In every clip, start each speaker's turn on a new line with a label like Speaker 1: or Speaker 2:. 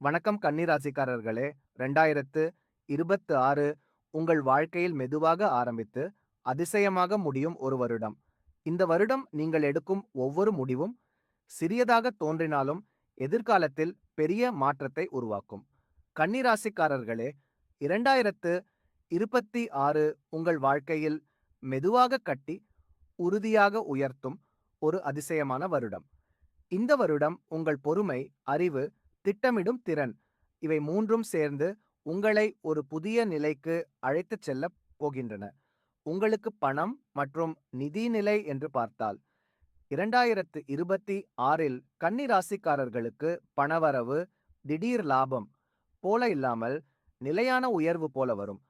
Speaker 1: வணக்கம் கன்னிராசிக்காரர்களே. ரெண்டாயிரத்து இருபத்து ஆறு உங்கள் வாழ்க்கையில் மெதுவாக ஆரம்பித்து அதிசயமாக முடியும் ஒரு வருடம். இந்த வருடம் நீங்கள் எடுக்கும் ஒவ்வொரு முடிவும் சிறியதாக தோன்றினாலும் எதிர்காலத்தில் பெரிய மாற்றத்தை உருவாக்கும். கன்னிராசிக்காரர்களே இரண்டாயிரத்து இருபத்தி ஆறு உங்கள் வாழ்க்கையில் மெதுவாக கட்டி உறுதியாக உயர்த்தும் ஒரு அதிசயமான வருடம். இந்த வருடம் உங்கள் பொறுமை அறிவு திட்டமிடும் திறன். இவை மூன்றும் சேர்ந்து உங்களை ஒரு புதிய நிலைக்கு அழைத்துச் செல்ல போகின்றன. உங்களுக்கு பணம் மற்றும் நிதி நிலை என்று பார்த்தால் இரண்டாயிரத்து இருபத்தி ஆறில் கன்னி ராசிக்காரர்களுக்கு பணவரவு திடீர் லாபம் போல இல்லாமல் நிலையான உயர்வு போல வரும்.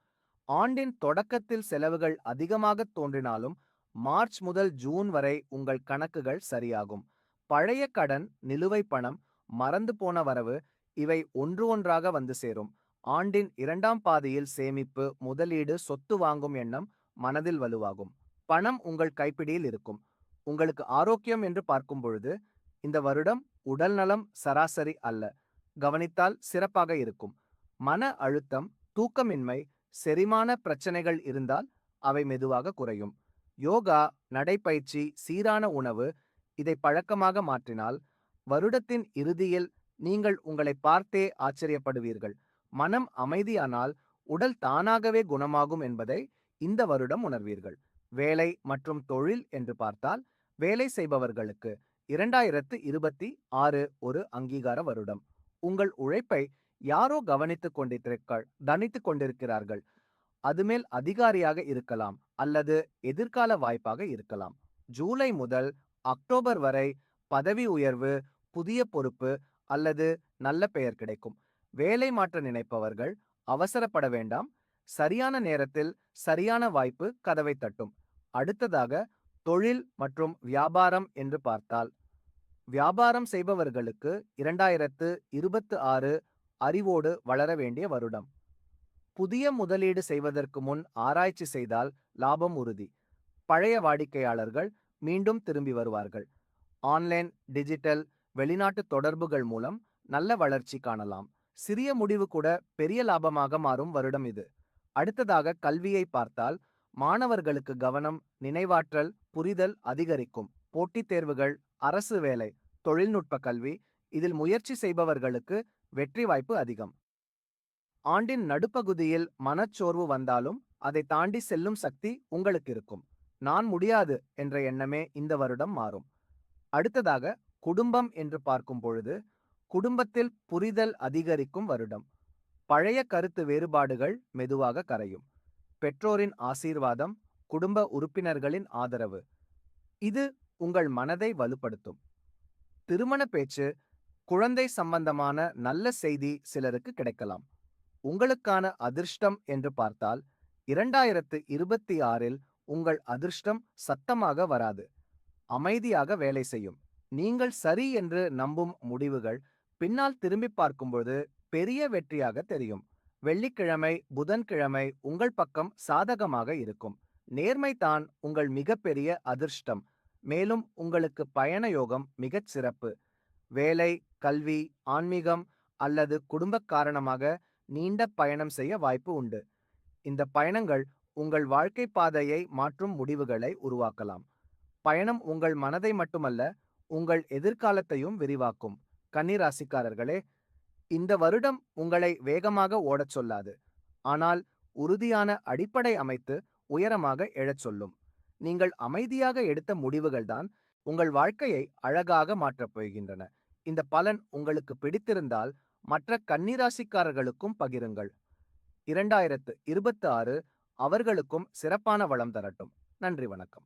Speaker 1: ஆண்டின் தொடக்கத்தில் செலவுகள் அதிகமாக தோன்றினாலும் மார்ச் முதல் ஜூன் வரை உங்கள் கணக்குகள் சரியாகும். பழைய கடன் நிலுவை பணம் மறந்து போன வரவு இவை ஒன்று ஒன்றாக வந்து சேரும். ஆண்டின் இரண்டாம் பாதியில் சேமிப்பு முதலீடு சொத்து வாங்கும் எண்ணம் மனதில் வலுவாகும். பணம் உங்கள் கைப்பிடியில் இருக்கும். உங்களுக்கு ஆரோக்கியம் என்று பார்க்கும் பொழுது இந்த வருடம் உடல் நலம் சராசரி அல்ல. கவனித்தால் சிறப்பாக இருக்கும். மன அழுத்தம் தூக்கமின்மை செரிமான பிரச்சனைகள் இருந்தால் அவை மெதுவாக குறையும். யோகா நடைப்பயிற்சி சீரான உணவு இதை பழக்கமாக மாற்றினால் வருடத்தின் இறுதியில் நீங்கள் உங்களை பார்த்தே ஆச்சரியப்படுவீர்கள். மனம் அமைதியானால் உடல் தானாகவே குணமாகும் என்பதை இந்த வருடம் உணர்வீர்கள். வேலை மற்றும் தொழில் என்று பார்த்தால் வேலை செய்பவர்களுக்கு இரண்டாயிரத்து இருபத்தி ஆறு ஒரு அங்கீகார வருடம். உங்கள் உழைப்பை யாரோ கவனித்துக் கொண்டிருக்க தனித்துக் கொண்டிருக்கிறார்கள். அதுமேல் அதிகாரியாக இருக்கலாம் அல்லது எதிர்கால வாய்ப்பாக இருக்கலாம். ஜூலை முதல் அக்டோபர் வரை பதவி உயர்வு புதிய பொறுப்பு அல்லது நல்ல பெயர் கிடைக்கும். வேலை மாற்ற நினைப்பவர்கள் அவசரப்பட வேண்டாம். சரியான நேரத்தில் சரியான வாய்ப்பு கதவை தட்டும். அடுத்ததாக தொழில் மற்றும் வியாபாரம் என்று பார்த்தால் வியாபாரம் செய்பவர்களுக்கு இரண்டாயிரத்து இருபத்து ஆறு அறிவோடு வளர வேண்டிய வருடம். புதிய முதலீடு செய்வதற்கு முன் ஆராய்ச்சி செய்தால் லாபம் உறுதி. பழைய வாடிக்கையாளர்கள் மீண்டும் திரும்பி வருவார்கள். ஆன்லைன் டிஜிட்டல் வெளிநாட்டு தொடர்புகள் மூலம் நல்ல வளர்ச்சி காணலாம். சிறிய முடிவு கூட பெரிய லாபமாக மாறும் வருடம் இது. அடுத்ததாக கல்வியை பார்த்தால் மாணவர்களுக்கு கவனம் நினைவாற்றல் புரிதல் அதிகரிக்கும். போட்டித் தேர்வுகள் அரசு வேலை தொழில்நுட்ப கல்வி இதில் முயற்சி செய்பவர்களுக்கு வெற்றி வாய்ப்பு அதிகம். ஆண்டின் நடுப்பகுதியில் மனச்சோர்வு வந்தாலும் அதை தாண்டி செல்லும் சக்தி உங்களுக்கு இருக்கும். நான் முடியாது என்ற எண்ணமே இந்த வருடம் மாறும். அடுத்ததாக குடும்பம் என்று பார்க்கும் பொழுது குடும்பத்தில் புரிதல் அதிகரிக்கும் வருடம். பழைய கருத்து வேறுபாடுகள் மெதுவாக கரையும். பெற்றோரின் ஆசீர்வாதம் குடும்ப உறுப்பினர்களின் ஆதரவு. இது உங்கள் மனதை வலுப்படுத்தும். திருமண பேச்சு குழந்தை சம்பந்தமான நல்ல செய்தி சிலருக்கு கிடைக்கலாம். உங்களுக்கான அதிர்ஷ்டம் என்று பார்த்தால் இரண்டாயிரத்து இருபத்தி ஆறில் உங்கள் அதிர்ஷ்டம் சத்தமாக வராது. அமைதியாக வேலை செய்யும். நீங்கள் சரி என்று நம்பும் முடிவுகள் பின்னால் திரும்பி பார்க்கும்போது பெரிய வெற்றியாக தெரியும். வெள்ளிக்கிழமை புதன்கிழமை உங்கள் பக்கம் சாதகமாக இருக்கும். நேர்மை தான் உங்கள் மிகப்பெரிய அதிர்ஷ்டம். மேலும் உங்களுக்கு பயண யோகம் மிகச் சிறப்பு. வேலை கல்வி ஆன்மீகம் அல்லது குடும்ப காரணமாக நீண்ட பயணம் செய்ய வாய்ப்பு உண்டு. இந்த பயணங்கள் உங்கள் வாழ்க்கை பாதையை மாற்றும் முடிவுகளை உருவாக்கலாம். பயணம் உங்கள் மனதை மட்டுமல்ல உங்கள் எதிர்காலத்தையும் விரிவாக்கும். கன்னிராசிக்காரர்களே இந்த வருடம் உங்களை வேகமாக ஓடச் சொல்லாது. ஆனால் உறுதியான அடிப்படை அமைத்து உயரமாக எழச் சொல்லும். நீங்கள் அமைதியாக எடுத்த முடிவுகள்தான் உங்கள் வாழ்க்கையை அழகாக மாற்றப் போகின்றன. இந்த பலன் உங்களுக்கு பிடித்திருந்தால் மற்ற கன்னிராசிக்காரர்களுக்கும் பகிருங்கள். இரண்டாயிரத்து இருபத்தி ஆறு அவர்களுக்கும் சிறப்பான வளம் தரட்டும். நன்றி வணக்கம்.